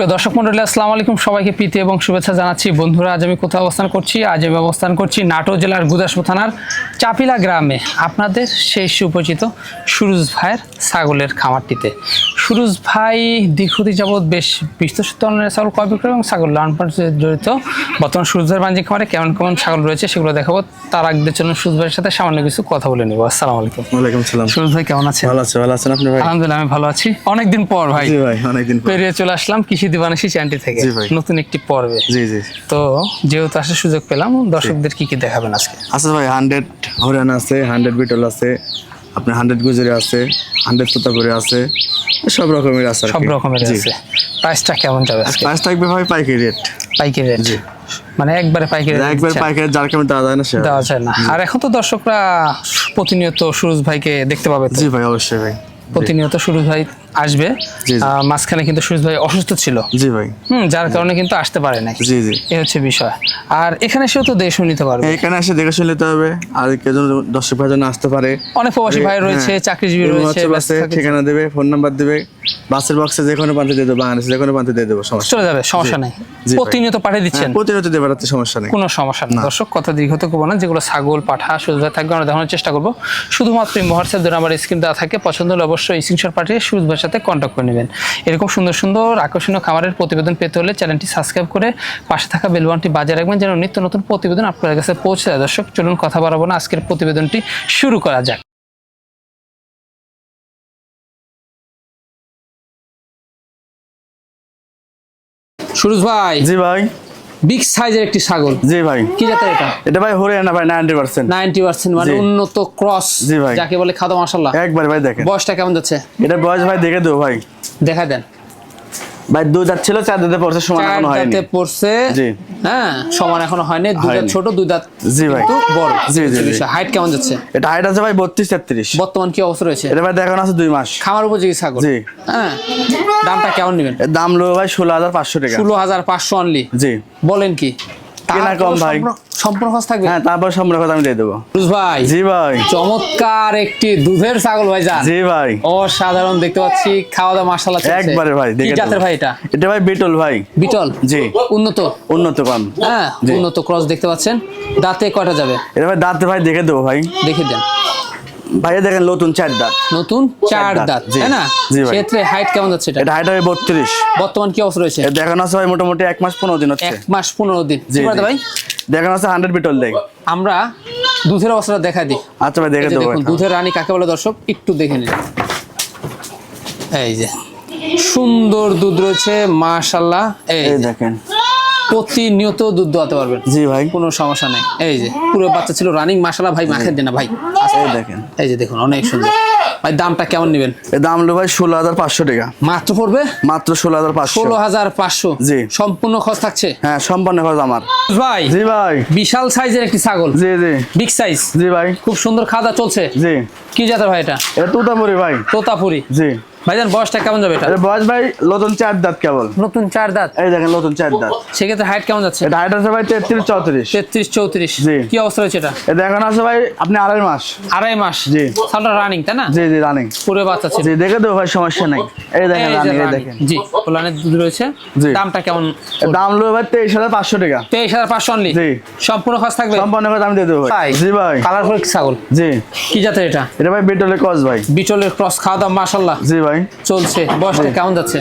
সুপ্রিয় দর্শক মন্ডলী আসসালামু আলাইকুম। সবাইকে প্রীতি এবং শুভেচ্ছা জানাচ্ছি। বন্ধুরা আজ আমি কোথাও অবস্থান করছি? আজ আমি অবস্থান করছি নাটোর জেলার গুদাসপুর থানার চাপিলা গ্রামে। আপনাদের সেই সুপরিচিত সুরুজ ভাইয়ের ছাগলের খামারটিতে। সুরুজ ভাই দীর্ঘদিন যাবৎ বেশ বিস্তৃত ধরনের ছাগল ক্রয় বিক্রয় এবং ছাগল লালন পালনের সাথে জড়িত। বর্তমান সুরুজ ভাইয়ের বাণিজ্যিক খামারে কেমন কেমন ছাগল রয়েছে সেগুলো দেখাবো। তার আগের জন্য সুরুজ ভাইয়ের সাথে সামান্য কিছু কথা বলে নেব। আসসালামু আলাইকুম। ওয়ালাইকুম সালাম। সুরুজ ভাই কেমন আছেন? ভালো আছে ভালো আছেন আপনি ভাই? আলহামদুলিল্লাহ আমি ভালো আছি। অনেকদিন পর ভাই। ভাই অনেকদিন পর। পেরিয়ে চলে আসলাম কৃষি দিবানিসি চ্যানেলটি থেকে নতুন একটি পর্বে। জি জি। তো যেহেতু আসার সুযোগ পেলাম দর্শকদের কি কি দেখাবেন আজকে? আচ্ছা ভাই হান্ড্রেড হরিয়ানা আছে হান্ড্রেড বিটল আছে আপনার হান্ড্রেড গুজরি আছে হান্ড্রেড তোতাপুরি আছে সব রকমের আছে সব রকমের আছে। প্রাইসটা কেমন যাবে প্রাইস থাকবে ভাই পাইকারি রেট পাইকারি রেট মানে একবারে পাইকারি একবার পাইকারি যার কেমন দেওয়া যায় না দেওয়া যায় না। আর এখন তো দর্শকরা প্রতিনিয়ত সুরজ ভাইকে দেখতে পাবে জি ভাই অবশ্যই ভাই। প্রতিনিয়ত সুরজ ভাই আসবে। মাঝখানে কিন্তু সুরজ ভাই অসুস্থ ছিল। জি ভাই। হুম যার কারণে কিন্তু আসতে পারে নাই। জি জি। এ হচ্ছে বিষয়। আর এখানে সেও তো দেশও নিতে পারবে এখানে এসে দেখে শুনে নিতে হবে। আর কেউ দর্শক ভাই যেন আসতে পারে। অনেক প্রবাসী ভাই রয়েছে হ্যাঁ। চাকরিজীবী রয়েছে হচ্ছে বাসে ঠিকানা দেবে ফোন নাম্বার দেবে। বাসের বক্সে যে কোনো প্রান্তে দিয়ে দেবো বাংলাদেশে যে কোনো প্রান্তে দিয়ে দেবো সমস্যা চলে যাবে সমস্যা নাই। প্রতিনিয়ত পাঠিয়ে দিচ্ছেন। হ্যাঁ, প্রতিনিয়ত দেবে রাতে সমস্যা নেই। কোনো সমস্যা নেই। দর্শক কথা দীর্ঘত করব না। যেগুলো ছাগল পাঠা সুযোগ থাকবে আমরা দেখানোর চেষ্টা করব। শুধুমাত্র এই হোয়াটসঅ্যাপ ধরে আমার স্ক্রিন দেওয়া থাকে। পছন্দ হলে অবশ্যই স্ক্রিনশট পাঠিয়ে সুরজ ভাইয়ের সাথে কন্ট্যাক্ট করে নেবেন। এরকম সুন্দর সুন্দর আকর্ষণীয় খাবারের প্রতিবেদন পেতে হলে চ্যানেলটি সাবস্ক্রাইব করে পাশে থাকা বেলবানটি বাজায় রাখবেন যেন নিত্য নতুন প্রতিবেদন আপনার কাছে পৌঁছে যায়। দর্শক, চলুন কথা বাড়াবো না। আজকের প্রতিবেদনটি শুরু করা যাক। সুরজ ভাই। জি ভাই। বিগ সাইজের একটি ছাগল। জি ভাই। কি জাতের এটা? এটা ভাই হরিয়ানা ভাই নাইনটি পার্সেন্ট নাইনটি পার্সেন্ট মানে উন্নত ক্রস জি ভাই। যাকে বলে খাদা মাশাআল্লাহ। একবার ভাই দেখেন। বয়সটা কেমন যাচ্ছে? এটা বয়স ভাই দেখে দেবো ভাই। দেখা দেন। ভাই দুই দাঁত ছিল চার দাঁতে পড়ছে সমান এখনও হয়নি। দাঁতে পড়ছে। জি। হ্যাঁ সমান এখনও হয়নি। দুই দাঁত ছোট দুই দাঁত জি ভাই। কিন্তু বড়। জি, জি। হাইট কেমন যাচ্ছে? এটা হাইট আছে ভাই বত্রিশ তেত্রিশ। বর্তমান কি অবস্থা রয়েছে? এটা ভাই দেখানো আছে দুই মাস। খামার উপযোগী ছাগল। জি। হ্যাঁ দামটা কেমন নেবেন? দাম লো ভাই ষোলো হাজার পাঁচশো টাকা। ষোলো হাজার পাঁচশো অনলি জি। বলেন কি? কেনা কম ভাই। সম্পূর্ণ থাকবে হ্যাঁ তারপর সম্পূর্ণ আমি দিয়ে দেবো। ভাই জি ভাই। চমৎকার একটি দুধের ছাগল ভাই যান জি ভাই। অসাধারণ দেখতে পাচ্ছি খাওয়া দাওয়া একবারে ভাই কি দেখে জাতের ভাই এটা? এটা ভাই বিটল ভাই। বিটল? জি। উন্নত? উন্নত কম। হ্যাঁ। উন্নত ক্রস দেখতে পাচ্ছেন। দাঁতে কটা যাবে? এটা ভাই দাঁতে ভাই দেখে দেবো ভাই। দেখে দেন। ভাই এই দেখেন নতুন চার দাঁত। নতুন চার দাঁত, তাই না। সেক্ষেত্রে হাইট কেমন যাচ্ছে এটা? এটা হাইট হবে বত্রিশ। বর্তমান কি অবস্থা রয়েছে? দেখানো আছে ভাই মোটামুটি এক মাস পনেরো দিন হচ্ছে। এক মাস পনেরো দিন। জি কি ভাই? দেখানো আছে হান্ড্রেড বিটল দেখ আমরা দুধের অবস্থাটা দেখা দিই। আচ্ছা ভাই দেখে দেবো দেখুন দুধের রানী কাকে বলে দর্শক? একটু দেখে নিন। এই যে সুন্দর দুধ রয়েছে মাশাল্লাহ এই এই দেখেন। প্রতিনিয়ত দুধ দোয়াতে পারবেন। জি ভাই। কোনো সমস্যা নেই। এই যে পুরো বাচ্চা ছিল রানিং মাশাল্লাহ ভাই মাখের দিন ভাই। এই দেখেন। এই যে দেখুন অনেক সুন্দর। ভাই দামটা কেমন নেবেন? এর দাম হলো ভাই ষোলো হাজার পাঁচশো টাকা। মাত্র পড়বে? মাত্র ষোলো হাজার পাঁচশো। ষোলো হাজার পাঁচশো। জি। সম্পূর্ণ খরচ থাকছে? হ্যাঁ সম্পন্ন খরচ আমার। ভাই জি ভাই। বিশাল সাইজের একটি ছাগল। জি জি। বিগ সাইজ জি ভাই। খুব সুন্দর খাদা চলছে? জি। কি জাতের ভাই এটা? এটা তুতাপুরি ভাই। তোতাপুরি। জি। ভাইজান বয়সটা কেমন যাবে এটা? বয়স ভাই নতুন চার দাঁত কেবল। নতুন চার দাঁত? এই দেখেন নতুন চার দাঁত। সেক্ষেত্রে হাইট কেমন যাচ্ছে? এটা হাইট আছে ভাই তেত্রিশ চৌত্রিশ। তেত্রিশ চৌত্রিশ। জি। কি অবস্থা রয়েছে এটা? এটা এখন আছে ভাই আপনি আড়াই মাস। আড়াই মাস? জি। সালটা রানিং তাই না? জি জি রানিং পুরো বাচ্চা ছিল। জি দেখে দেবো ভাই সমস্যা নাই। এই দেখেন রানিং এই দেখেন। জি দুধ রয়েছে। জি। দামটা কেমন? দাম হলো ভাই তেইশ হাজার পাঁচশো টাকা। তেইশ হাজার পাঁচশো অনলি জি। সম্পূর্ণ খরচ থাকবে? সম্পন্ন খরচ আমি দিয়ে দেবো ভাই? জি ভাই। কালারফুল ছাগল। জি। কি জাতের এটা? এটা ভাই বিটলের কস ভাই। বিটলের ক্রস খাওয়া দাওয়া মাসাল্লাহ জি ভাই। চলছে বয়সটা কেমন যাচ্ছে?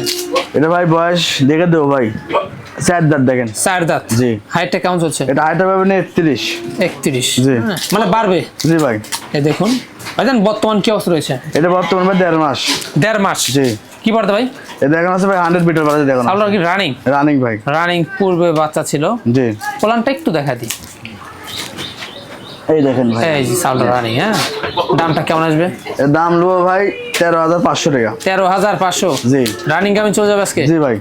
এটা ভাই বয়স দেখে দেবো ভাই। চার দাঁত দেখেন। চার দাঁত? জি। হাইটটা কেমন চলছে? এটা হাইট হবে আপনি একত্রিশ। একত্রিশ। জি। মানে বাড়বে? জি ভাই। এই দেখুন। ভাইজান বর্তমান কি অবস্থা রয়েছে? এটা বর্তমান ভাই দেড় মাস। দেড় মাস? জি। কি পারতে ভাই? এটা এখন আছে ভাই হান্ড্রেড মিটার বাড়াতে দেখুন আপনার কি রানিং রানিং ভাই। রানিং পূর্বে বাচ্চা ছিল। জি। প্লানটা একটু দেখা দিই। এই দেখেন ভাই। এই সাউন্ড রানিং হ্যাঁ? দামটা কেমন আসবে? দাম নেব ভাই তেরো হাজার পাঁচশো টাকা। তেরো হাজার পাঁচশো? জি। রানিং কেমন চলে যাবে আজকে? জি ভাই।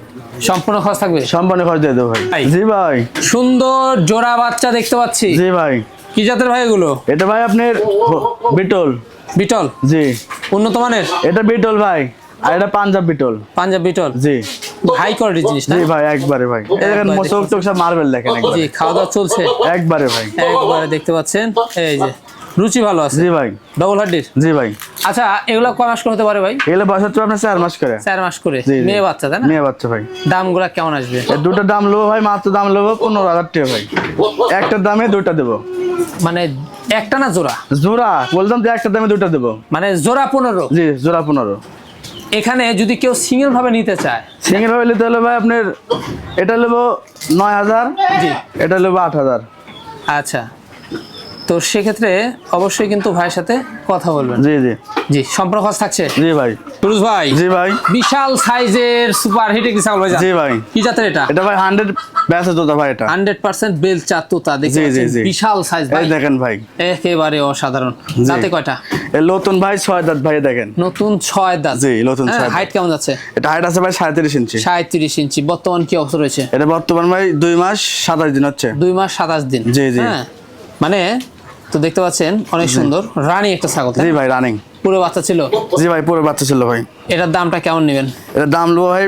সম্পূর্ণ খরচ থাকবে? সম্পন্ন খরচ দিয়ে দেবো ভাই? জি ভাই। সুন্দর জোড়া বাচ্চা দেখতে পাচ্ছি। জি ভাই। কি জাতের ভাই এগুলো? এটা ভাই আপনার বিটল। বিটল? জি। উন্নত মানের? এটা বিটল ভাই। আর এটা পাঞ্জাব বিটল। পাঞ্জাব বিটল? জি। হাই কোয়ালিটি জিনিস জি ভাই একবারে ভাই। দেখেন চোখ চোখ মার্বেল দেখেন একবারে। জি খাওয়া দাওয়া চলছে। একবারে ভাই। একবারে দেখতে পাচ্ছেন। এই যে রুচি ভালো আছে। জি ভাই। ডবল হাড্ডির জি ভাই। আচ্ছা এগুলো কয় মাস করে হতে পারে ভাই? এগুলো বয়স হচ্ছে আপনার চার মাস করে। চার মাস করে। মেয়ে বাচ্চা তাই না? মেয়ে বাচ্চা ভাই। দামগুলা কেমন আসবে? দুটো দাম নেব ভাই মাত্র দাম নেব পনেরো হাজার টাকা ভাই। একটার দামে দুটা দেবো। মানে একটা না জোড়া? জোড়া বলতাম যে একটা দামে দুটা দেবো। মানে জোড়া পনেরো? জি জোড়া পনেরো। এখানে যদি কেউ সিঙ্গেল ভাবে নিতে চায়। সিঙ্গেল ভাবে নিতে হলে ভাই আপনার এটা নেব নয় হাজার জি। এটা নেব আট হাজার। আচ্ছা। তো সেক্ষেত্রে অবশ্যই কিন্তু ভাইয়ের সাথে কথা বলবেন। জি জি। জি সম্পর্ক থাকছে? জি ভাই। সুরুজ ভাই? জি ভাই। বিশাল সাইজের সুপার হিট একটি ছাগল ভাই জি ভাই। কি জাতের এটা? এটা ভাই হান্ড্রেড ব্যাসে তো ভাই এটা। হান্ড্রেড পার্সেন্ট বেল চার তোতা জি, বিশাল সাইজ ভাই। দেখেন ভাই। একেবারে অসাধারণ। দাঁতে কয়টা? নতুন ভাই ছয় দাঁত ভাই দেখেন। নতুন ছয় দাঁত। জি, নতুন ছয় হাইট কেমন আছে এটা হাইট আছে ভাই সাঁত্রিশ ইঞ্চি। সাঁত্রিশ ইঞ্চি। বর্তমান কি অবস্থা রয়েছে? এটা বর্তমান ভাই দুই মাস সাতাশ দিন হচ্ছে। দুই মাস সাতাশ দিন। জি, জি। হ্যাঁ মানে তো দেখতে পাচ্ছেন অনেক সুন্দর। রানিং একটা ছাগল জি ভাই রানিং। পুরো বাচ্চা ছিল। জি ভাই পুরো বাচ্চা ছিল ভাই। এটার দামটা কেমন নেবেন? এটার দাম নেব ভাই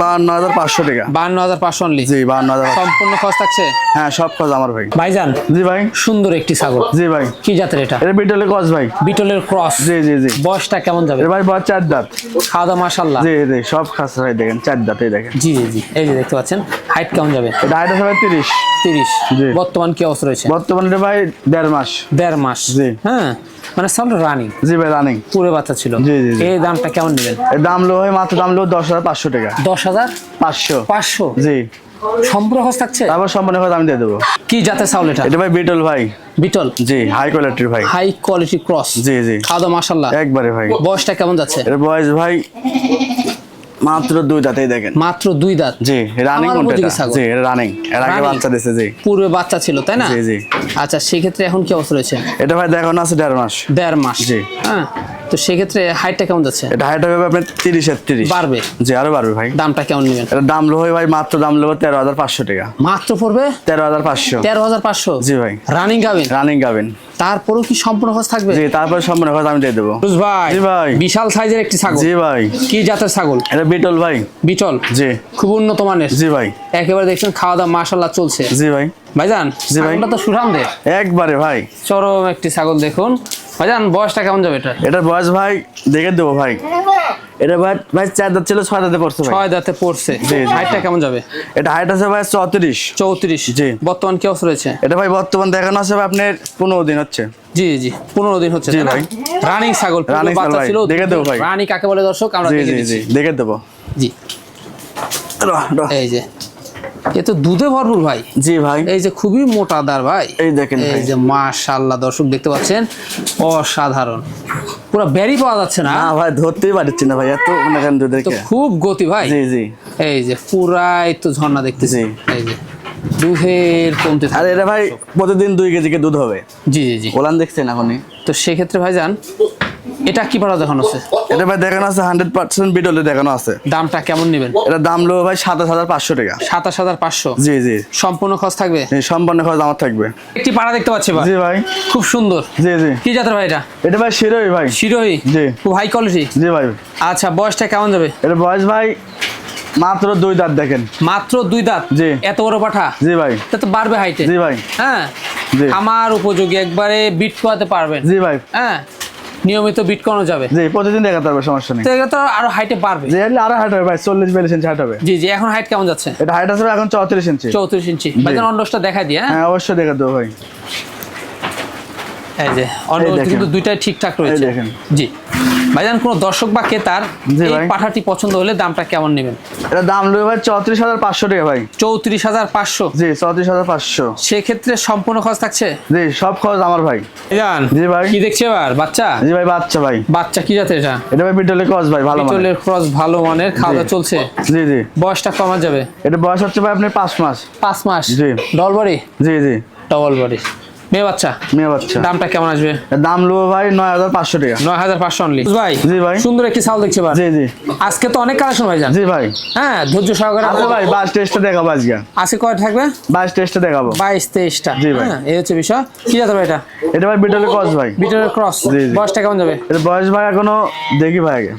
বাহান্ন হাজার পাঁচশো টাকা। বান্ন হাজার পাঁচশো অনলি জি বাহান্ন হাজার সম্পূর্ণ খরচ থাকছে? হ্যাঁ সব খোঁজ আমার ভাই। ভাইজান? জি ভাই। সুন্দর একটি ছাগল। জি ভাই। কি জাতের এটা? এটা বিটলে কস ভাই। বিটলের ক্রস। জি জি জি। বয়সটা কেমন যাবে? ভাই বয়স চার দাঁত। খাওয়া দাওয়া মাসাল্লাহ জি জি সব খাস ভাই দেখেন চার দাঁত এই দেখেন। জি জি জি। এই যে দেখতে পাচ্ছেন হাইট কেমন যাবে? এটা হাইট আছে ভাই তিরিশ। তিরিশ। জি। বর্তমান কি অবস্থা রয়েছে? বর্তমানে ভাই দেড় মাস। দেড় মাস। জি। হ্যাঁ মানে সাউন্ড রানিং জি ভাই রানিং পুরো বাচ্চা ছিল। জি, জি। এই দামটা কেমন নেবেন? দাম লো ভাই মাত্র দাম লো দশ হাজার পাঁচশো টাকা। দশ হাজার? পাঁচশো। পাঁচশো? জি। সম্পূর্ণ খরচ থাকছে? তারপর সম্পূর্ণ কথা আমি দিয়ে দেবো। কি জাতের চাউল এটা? এটা ভাই বিটল ভাই। বিটল? জি হাই কোয়ালিটির ভাই। হাই কোয়ালিটি ক্রস জি জি। খাওয়া দাওয়া মাসাল্লাহ একবারে ভাই। বয়সটা কেমন যাচ্ছে? এর বয়স ভাই মাত্র দুই দাঁতেই দেখেন। মাত্র দুই দাঁত। জি রানিং। জি রানিং এর আগে বাচ্চা জি। পূর্বে বাচ্চা ছিল তাই না? জি, জি। আচ্ছা সেক্ষেত্রে এখন কি অবস্থা রয়েছে? এটা ভাই দেখানো আছে দেড় মাস। দেড় মাস। জি। হ্যাঁ। তো সেক্ষেত্রে হাইটটা কেমন যাচ্ছে? এটা হাইট হবে আপনার তিরিশের তিরিশ বাড়বে? জি আরও বাড়বে ভাই। দামটা কেমন নেবেন? এটার দাম লো ভাই মাত্র দাম লো তেরো হাজার পাঁচশো টাকা। মাত্র পড়বে? তেরো হাজার পাঁচশো। তেরো হাজার পাঁচশো? জি ভাই। রানিং গাবেন? রানিং গাবেন। তারপরেও কি সম্পূর্ণ খরচ থাকবে? জি তারপরে সম্পূর্ণ কথা আমি দিয়ে দেবো। ভাই জি ভাই। বিশাল সাইজের একটি ছাগল। জি ভাই। কি জাতের ছাগল? এটা বিটল ভাই। বিটল? জি। খুব উন্নত মানের। জি ভাই। একেবারে দেখছেন খাওয়া দাওয়া মাসাল্লাহ চলছে। জি ভাই। ভাইজান জি ভাই। তো সুঠাম দে একবারে ভাই। চরম একটি ছাগল দেখুন। ভাইজান বয়সটা কেমন যাবে এটা এটার বয়স ভাই দেখে দেবো ভাই। এটা ভাই ভাই চার দাঁত ছিল ছয় দাঁতে পড়ছে ছয় দাঁতে পড়ছে। হাইটটা কেমন যাবে? এটা হাইট আছে ভাই চৌত্রিশ। চৌত্রিশ। জি। বর্তমান কি অবস্থা রয়েছে? এটা ভাই বর্তমান দেখানো আছে ভাই আপনার পনেরো দিন হচ্ছে। জি জি পনেরো দিন হচ্ছে? ভাই। রানিং ছাগল রানিং ছাগল বাচ্চা ছিল দেখে দেবো ভাই। রানী কাকে বলে দর্শক? আমরা দেখে দেবো। জি। এই যে। এ তো দুধে ভরপুর ভাই। জি ভাই। এই যে খুবই মোটা দার ভাই। এই দেখেন এই যে মাশাআল্লাহ দর্শক দেখতে পাচ্ছেন অসাধারণ। পুরো ব্যারি পাওয়া যাচ্ছে না? না ভাই ধরতেই পারছি না ভাই এত মনে তো দুধেরকে খুব গতি ভাই। জি জি। এই যে পুরাই তো ঝর্ণা দেখতেছি। এই যে দুধের কমতে আর এটা ভাই প্রতিদিন দুই কেজি কে দুধ হবে। জি জি জি। ওলান দেখছেন এখনই। তো সেক্ষেত্রে ভাই যান এটা কি পারা দেখানো আছে? এটা ভাই দেখানো আছে হান্ড্রেড পার্সেন্ট বিটলে দেখানো আছে। দামটা কেমন নেবেন? এটা দাম লো ভাই সাতাশ হাজার পাঁচশো টাকা। সাতাশ হাজার পাঁচশো? জি জি। সম্পূর্ণ খরচ থাকবে? সম্পন্ন খরচ আমার থাকবে। একটি পাড়া দেখতে পাচ্ছি ভাই। জি ভাই। খুব সুন্দর। জি জি। কি জাতের ভাই এটা? এটা ভাই শিরোই ভাই। শিরোহী? জি। খুব হাই কোয়ালিটি জি ভাই। আচ্ছা বয়সটা কেমন যাবে? এটা বয়স ভাই মাত্র দুই দাঁত দেখেন। মাত্র দুই দাঁত? জি। এত বড় পাঠা? জি ভাই। তা তো বাড়বে হাইটে জি ভাই। হ্যাঁ। আমার উপযোগী একবারে বিট করাতে পারবেন। জি ভাই। হ্যাঁ? নিয়মিত বিট করানো যাবে। জি প্রতিদিন দেখা পারবে সমস্যা নেই। তো এগুলো তো আরও হাইটে বাড়বে। জি হলে আরও হাইট হবে ভাই চল্লিশ বিয়াল্লিশ ইঞ্চি হাইট হবে। জি জি এখন হাইট কেমন যাচ্ছে? এটা হাইট আছে এখন চৌত্রিশ ইঞ্চি চৌত্রিশ ইঞ্চি ভাইজান অন্ডসটা দেখা দিয়ে হ্যাঁ? হ্যাঁ অবশ্যই দেখা দেবো ভাই। এই যে কিন্তু দুইটাই ঠিকঠাক রয়েছে। জি। ভাইজান কোনো দর্শক বা ক্রেতার এই পাঠাটি পছন্দ হলে দামটা কেমন নেবেন? এটা দাম নেবে ভাই চৌত্রিশ হাজার পাঁচশো টাকা ভাই। চৌত্রিশ হাজার পাঁচশো? জি চৌত্রিশ হাজার পাঁচশো। সেক্ষেত্রে সম্পূর্ণ খরচ থাকছে? জি সব খরচ আমার ভাই। জান জি ভাই। কি দেখছি এবার? বাচ্চা? জি ভাই বাচ্চা ভাই। বাচ্চা কি জাতের এটা? এটা ভাই বিটলে কস ভাই ভালো পিতলের ক্রস ভালো মানের খাওয়া চলছে। জি জি। বয়সটা কমা যাবে? এটা বয়স হচ্ছে ভাই আপনার পাঁচ মাস। পাঁচ মাস? জি। ডল বাড়ি? জি জি। ডবল বাড়ি। মেয়ে বাচ্চা? মেয়ে বাচ্চা। দামটা কেমন আসবে? দাম নেব ভাই নয় হাজার পাঁচশো টাকা। নয় হাজার পাঁচশো অনলি ভাই। জি ভাই। সুন্দর একটি চাল দেখছি এবার। জি জি। আজকে তো অনেক কালেকশন ভাই যান জি ভাই। হ্যাঁ ধৈর্য সহকারে আচ্ছা ভাই বাস টেস্টটা দেখাবো আজকে। আজকে কয় থাকবে? বাস টেস্টটা দেখাবো। বাইশ তেইশটা। জি ভাই। হ্যাঁ এই হচ্ছে বিষয়। কি যাতে ভাই এটা? এটা ভাই বিটলে কস ভাই। বিটলের ক্রস। বয়সটা কেমন যাবে? এটা বয়স ভাই এখনও দেখি ভাই আগে।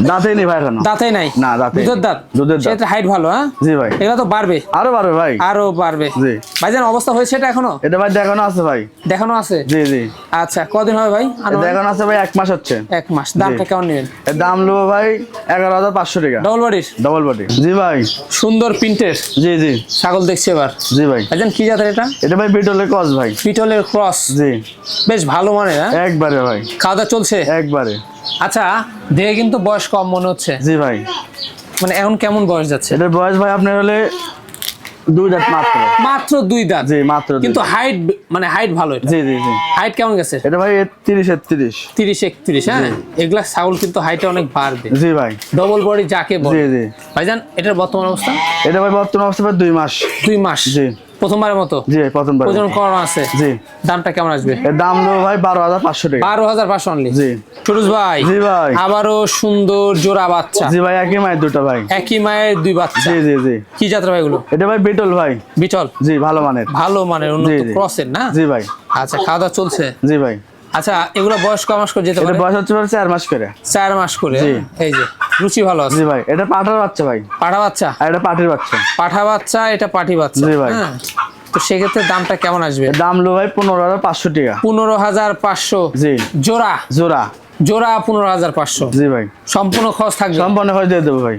দাঁতেই নেই ভাই এখনও। দাঁতে নাই? না, দাঁতে দুধের দাঁত? দুধের দাঁত। সেটা হাইট ভালো হ্যাঁ? জি ভাই। এগুলো তো বাড়বে। আরও বাড়বে ভাই। আরও বাড়বে। জি। ভাইজান অবস্থা হয়েছে এটা এখনও? এটা ভাই দেখানো আছে ভাই। দেখানো আছে? জি জি। আচ্ছা কদিন হবে ভাই? দেখানো আছে ভাই এক মাস হচ্ছে। এক মাস। দামটা কেমন নেবেন? দাম নেব ভাই এগারো হাজার পাঁচশো টাকা। ডবল বডির ডবল বডি জি ভাই। সুন্দর প্রিন্টের। জি জি। ছাগল দেখছি এবার। জি ভাই। ভাইজান কি জাতের এটা? এটা ভাই পিটলের কস ভাই। পিটলের ক্রস জি। বেশ ভালো মানে হ্যাঁ? একবারে ভাই। খাওয়া দাওয়া চলছে? একবারে। আচ্ছা দেখে কিন্তু বয়স কম মনে হচ্ছে। জি ভাই। মানে এখন কেমন বয়স যাচ্ছে? এটার বয়স ভাই আপনার হলে দুই দাঁত মাত্র। মাত্র দুই দাঁত? জি মাত্র কিন্তু হাইট মানে হাইট ভালো এটা। জি জি জি। হাইট কেমন গেছে? এটা ভাই তিরিশ একত্রিশ। তিরিশ একত্রিশ হ্যাঁ? এগুলা ছাগল কিন্তু হাইটে অনেক বাড়বে। জি ভাই। ডবল বডি যাকে বলে। জি জি। ভাইজান এটার বর্তমান অবস্থা? এটা ভাই বর্তমান অবস্থা ভাই দুই মাস। দুই মাস। জি। প্রথমবারের মতো? জি প্রথমবার ওজন করানো আছে। জি। দামটা কেমন আসবে? এর দাম নেব ভাই বারো হাজার পাঁচশো টাকা। বারো হাজার পাঁচশো অনলি জি। সুরজ ভাই জি ভাই। আবারও সুন্দর জোড়া বাচ্চা। জি ভাই একই মায়ের দুটো ভাই। একই মায়ের দুই বাচ্চা। জি জি জি। কি যাত্রা ভাই গুলো এটা ভাই বিটল ভাই। বিটল? জি ভালো মানের। ভালো মানের উন্নত। ক্রসের না? জি ভাই। আচ্ছা খাওয়া দাওয়া চলছে? জি ভাই। আচ্ছা এগুলো বয়স ক মাস করে যেতে পারে? বয়স হচ্ছে চার মাস করে। চার মাস করে? এই যে রুচি ভালো আছে। জি ভাই এটা পাঠার বাচ্চা ভাই। পাঠা বাচ্চা? আর এটা পাটির বাচ্চা। পাঠা বাচ্চা এটা পাঠি বাচ্চা। জি ভাই। হ্যাঁ তো সেক্ষেত্রে দামটা কেমন আসবে? দাম লো ভাই পনেরো হাজার পাঁচশো টাকা। পনেরো হাজার পাঁচশো। জি। জোড়া? জোড়া। জোড়া পনেরো হাজার পাঁচশো। জি ভাই। সম্পূর্ণ খরচ থাকবে? সম্পন্ন হয়ে দিয়ে দেবো ভাই।